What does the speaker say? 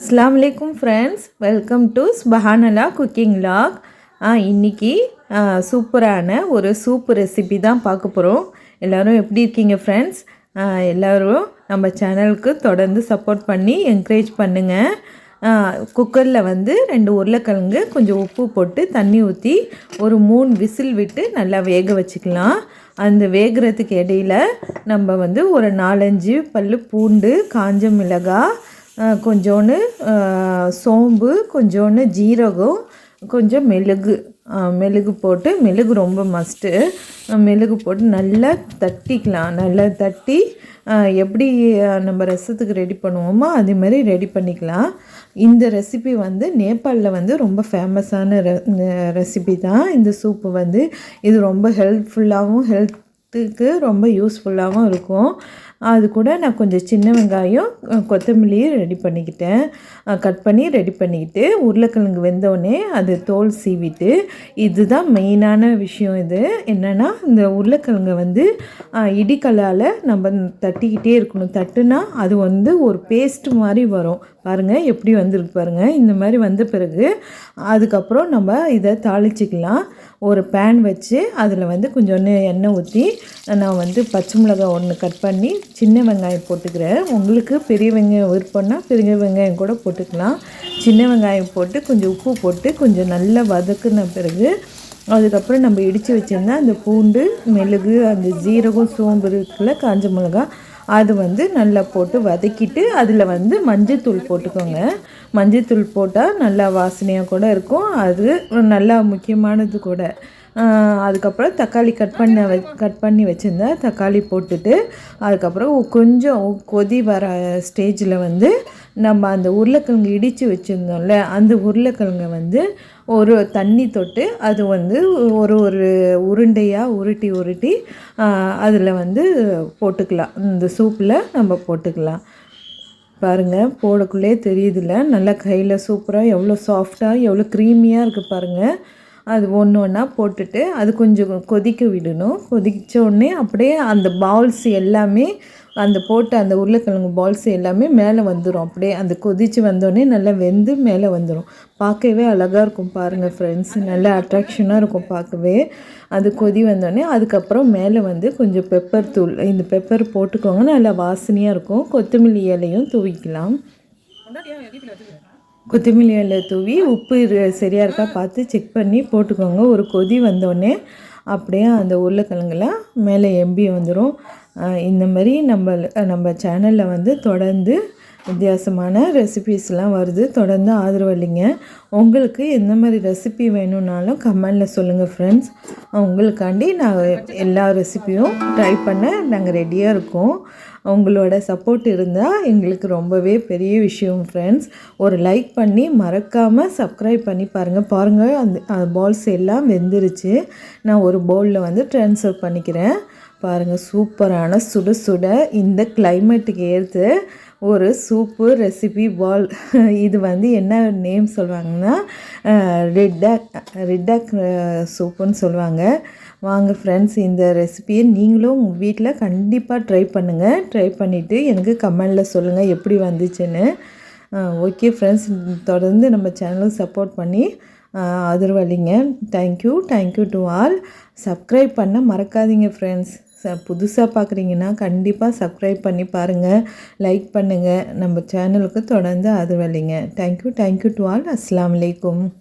அஸ்லாம் வலைக்கும் friends welcome to ஸ்பஹானலா குக்கிங் லாக் இன்றைக்கி சூப்பரான ஒரு சூப் ரெசிபி தான் பார்க்க போகிறோம் எல்லோரும் எப்படி இருக்கீங்க ஃப்ரெண்ட்ஸ் எல்லோரும் நம்ம சேனலுக்கு தொடர்ந்து சப்போர்ட் பண்ணி என்கரேஜ் பண்ணுங்கள் குக்கரில் வந்து ரெண்டு உருளைக்கிழங்கு கொஞ்சம் உப்பு போட்டு தண்ணி ஊற்றி ஒரு மூணு விசில் விட்டு நல்லா வேக வச்சுக்கலாம். அந்த வேகிறதுக்கு இடையில் நம்ம வந்து ஒரு நாலஞ்சு பல் பூண்டு காஞ்ச மிளகாய் கொஞ்சோண்டு சோம்பு கொஞ்சோண்டு ஜீரகம் கொஞ்சம் மெழுகு மெழுகு போட்டு மெழுகு ரொம்ப மஸ்ட்டு மெழுகு போட்டு நல்லா தட்டிக்கலாம். நல்லா தட்டி எப்படி நம்ம ரசத்துக்கு ரெடி பண்ணுவோமோ அதே மாதிரி ரெடி பண்ணிக்கலாம். இந்த ரெசிபி வந்து நேபாளில் வந்து ரொம்ப ஃபேமஸான ரெ ரெசிபி தான். இந்த சூப்பு வந்து இது ரொம்ப ஹெல்ப்ஃபுல்லாகவும் ஹெல்த்துக்கு ரொம்ப யூஸ்ஃபுல்லாகவும் இருக்கும். அது கூட நான் கொஞ்சம் சின்ன வெங்காயம் கொத்தமல்லியும் ரெடி பண்ணிக்கிட்டேன். கட் பண்ணி ரெடி பண்ணிக்கிட்டு உருளைக்கிழங்கு வெந்தோடனே அது தோல் சீவிட்டு இதுதான் மெயினான விஷயம் இது. என்னென்னா இந்த உருளைக்கிழங்கை வந்து இடிக்கல்லால் நம்ம தட்டிக்கிட்டே இருக்கணும். தட்டுனா அது வந்து ஒரு பேஸ்ட் மாதிரி வரும். பாருங்கள் எப்படி வந்துருக்கு பாருங்கள் இந்த மாதிரி வந்த பிறகு அதுக்கப்புறம் நம்ம இதை தாளிச்சிக்கலாம். ஒரு பேன் வச்சு அதில் வந்து கொஞ்சோண்டு எண்ணெய் ஊற்றி நான் வந்து பச்சை மிளகாய் ஒன்று கட் பண்ணி சின்ன வெங்காயம் போட்டுக்கிறேன். உங்களுக்கு பெரிய வெங்காயம் விருப்பம்னா பெரிய வெங்காயம் கூட போட்டுக்கலாம். சின்ன வெங்காயம் போட்டு கொஞ்சம் உப்பு போட்டு கொஞ்சம் நல்லா வதக்குன பிறகு அதுக்கப்புறம் நம்ம இடித்து வச்சுருந்தா அந்த பூண்டு மெழுகு அந்த ஜீரகம் சோம்பு இருக்குல்ல காஞ்ச மிளகா அது வந்து நல்லா போட்டு வதக்கிட்டு அதில் வந்து மஞ்சத்தூள் போட்டுக்கோங்க. மஞ்சத்தூள் போட்டால் நல்லா வாசனையாக கூட இருக்கும். அது நல்லா முக்கியமானது கூட. அதுக்கப்புறம் தக்காளி கட் பண்ண வ கட் பண்ணி வச்சுருந்தேன். தக்காளி போட்டுட்டு அதுக்கப்புறம் கொஞ்சம் கொதி வர ஸ்டேஜில் வந்து நம்ம அந்த உருளைக்கிழங்கு இடித்து வச்சுருந்தோம்ல அந்த உருளைக்கிழங்கை வந்து ஒரு தண்ணி தொட்டு அது வந்து ஒரு ஒரு உருண்டையாக உருட்டி உருட்டி அதில் வந்து போட்டுக்கலாம். இந்த சூப்பில் நம்ம போட்டுக்கலாம். பாருங்கள் போடக்குள்ளே தெரியுதுல்ல நல்லா கையில் சூப்பராக எவ்வளோ சாஃப்டாக எவ்வளோ க்ரீமியாக இருக்குது பாருங்கள் அது ஒன்று ஒன்றா போட்டுட்டு அது கொஞ்சம் கொதிக்க விடணும். கொதித்த உடனே அப்படியே அந்த பால்ஸ் எல்லாமே அந்த போட்ட அந்த உருளைக்கிழங்கு பால்ஸ் எல்லாமே மேலே வந்துடும் அப்படியே அந்த கொதித்து வந்தோடனே நல்லா வெந்து மேலே வந்துடும் பார்க்கவே அழகாக இருக்கும் பாருங்கள் ஃப்ரெண்ட்ஸ் நல்லா அட்ராக்ஷனாக இருக்கும் பார்க்கவே. அது கொதி வந்தோடனே அதுக்கப்புறம் மேலே வந்து கொஞ்சம் பெப்பர் தூள் இந்த பெப்பர் போட்டுக்கோங்க. நல்லா வாசனையாக இருக்கும். கொத்தமல்லி இலையும் தூவிக்கலாம். கொத்தமல்லி இலை தூவி உப்பு சரியாக இருக்கா பார்த்து செக் பண்ணி போட்டுக்கோங்க. ஒரு கொதி வந்தோடனே அப்படியே அந்த உருளைக்கிழங்குலாம் மேலே எம்பி வந்துடும் இந்த மாதிரி நம்ம நம்ம சேனலில் வந்து தொடர்ந்து வித்தியாசமான ரெசிபீஸ்லாம் வருது. தொடர்ந்து ஆதரவு இல்லைங்க உங்களுக்கு எந்த மாதிரி ரெசிபி வேணும்னாலும் கமெண்டில் சொல்லுங்கள் ஃப்ரெண்ட்ஸ் உங்களுக்காண்டி நாங்கள் எல்லா ரெசிப்பியும் ட்ரை பண்ண நாங்கள் ரெடியாக இருக்கோம். உங்களோட சப்போர்ட் இருந்தால் எங்களுக்கு ரொம்பவே பெரிய விஷயம் ஃப்ரெண்ட்ஸ் ஒரு லைக் பண்ணி மறக்காமல் சப்ஸ்கிரைப் பண்ணி பாருங்கள் பாருங்கள் அந்த பால்ஸ் எல்லாம் வெந்துருச்சு. நான் ஒரு பவுலில் வந்து ட்ரான்ஸ்ஃபர் பண்ணிக்கிறேன். பாருங்கள் சூப்பரான சுட சுட இந்த கிளைமேட்டுக்கு ஏற்று ஒரு சூப்பு ரெசிபி பால் இது வந்து என்ன நேம் சொல்லுவாங்கன்னா ரெட்டாக் ரெட்டாக் சூப்புன்னு சொல்லுவாங்க. வாங்க ஃப்ரெண்ட்ஸ் இந்த ரெசிபியை நீங்களும் உங்கள் வீட்டில் கண்டிப்பாக ட்ரை பண்ணுங்கள் ட்ரை பண்ணிவிட்டு எனக்கு கமெண்டில் சொல்லுங்கள் எப்படி வந்துச்சுன்னு. ஓகே ஃப்ரெண்ட்ஸ் தொடர்ந்து நம்ம சேனலுக்கு சப்போர்ட் பண்ணி ஆதரவளிங்க thank you thank you to all subscribe பண்ண மறக்காதீங்க ஃப்ரெண்ட்ஸ் ச புதுசாக பார்க்குறீங்கன்னா கண்டிப்பாக சப்ஸ்கிரைப் பண்ணி பாருங்கள் லைக் பண்ணுங்கள் நம்ம சேனலுக்கு தொடர்ந்து ஆதரவளிங்க thank you thank you to all அஸ்லாம் வலைக்கும்